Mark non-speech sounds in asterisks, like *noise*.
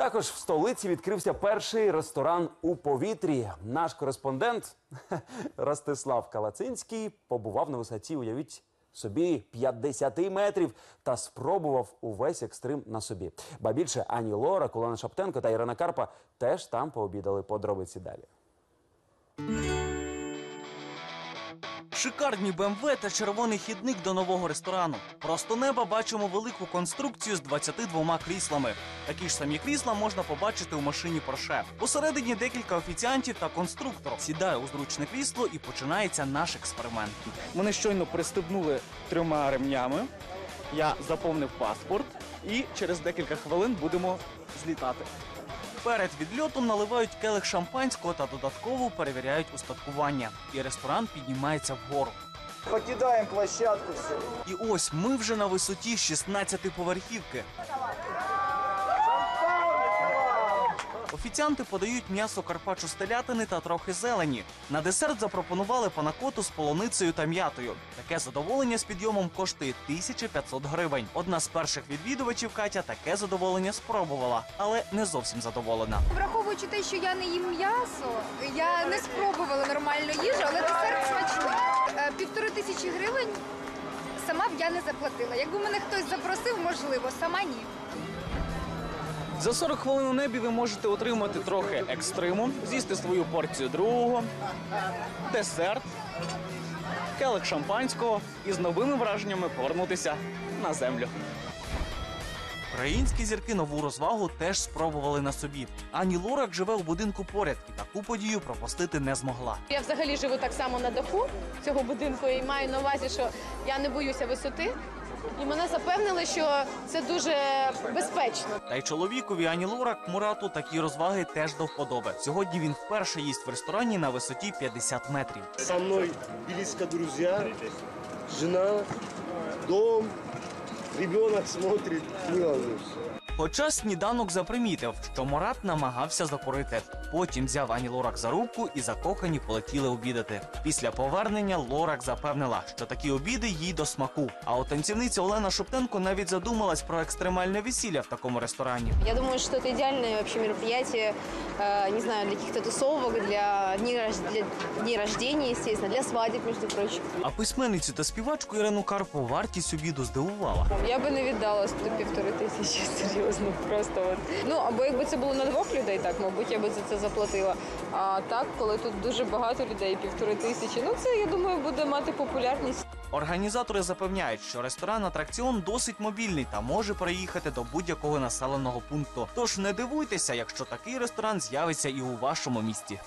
Також в столиці відкрився перший ресторан у повітрі. Наш кореспондент *laughs* Ростислав Калацинський побував на висоті, уявіть собі, 50 метрів та спробував увесь екстрим на собі. Ба більше Ані Лора, Кулана Шаптенко та Ірина Карпа теж там пообідали подробиці далі. Шикарні БМВ та червоний хідник до нового ресторану. Просто неба бачимо велику конструкцію з 22 кріслами. Такі ж самі крісла можна побачити у машині Порше. Посередині декілька офіціантів та конструктор. Сідає у зручне крісло і починається наш експеримент. Мене щойно пристебнули трьома ремнями. Я заповнив паспорт і через декілька хвилин будемо злітати. Перед відльотом наливають келих шампанського та додатково перевіряють устаткування. І ресторан піднімається вгору. Покидаємо площадку все. І ось ми вже на висоті 16 поверхівки. Офіціанти подають м'ясо карпаччо з телятини та трохи зелені. На десерт запропонували панакоту з полуницею та м'ятою. Таке задоволення з підйомом коштує 1500 гривень. Одна з перших відвідувачів Катя таке задоволення спробувала, але не зовсім задоволена. Враховуючи те, що я не їм м'ясо, я не спробувала нормальну їжу, але десерт смачний. Е, Півтори тисячі гривень сама б я не заплатила. Якби мене хтось запросив, можливо, сама ні. За 40 хвилин у небі ви можете отримати трохи екстриму, з'їсти свою порцію другого, десерт, келик шампанського і з новими враженнями повернутися на землю. Українські зірки нову розвагу теж спробували на собі. Ані Лорак живе у будинку поряд і таку подію пропустити не змогла. Я взагалі живу так само на даху цього будинку і маю на увазі, що я не боюся висоти. І мене запевнили, що це дуже безпечно. Та й чоловікові Ані Лорак Мурату такі розваги теж до вподоби. Сьогодні він вперше їсть в ресторані на висоті 50 метрів. Со мной близко друзья, жена, дом, ребенок смотрит, волнуйся. Хоча сніданок запримітив, що Мурат намагався закурити. Потім взяв Ані Лорак за руку і закохані полетіли обідати. Після повернення Лорак запевнила, що такі обіди їй до смаку. А от танцівниця Олена Шуптенко навіть задумалась про екстремальне весілля в такому ресторані. Я думаю, это идеальное вообще мероприятие, э, не знаю, для каких-то тусовок, для дней, для рождения, естественно, для свадеб, между прочим. А письменницю та співачку Ірину Карпу вартість обіду здивувала. Я би не віддала 100 півтори тисячі, серйозно, просто от. Ну, або якби це було на двох людей, так, мабуть, я би за це заплатила. А так, коли тут дуже багато людей, півтори тисячі, ну це, я думаю, буде мати популярність. Організатори запевняють, що ресторан атракціон досить мобільний та може переїхати до будь-якого населеного пункту. Тож не дивуйтеся, якщо такий ресторан з'явиться і у вашому місті.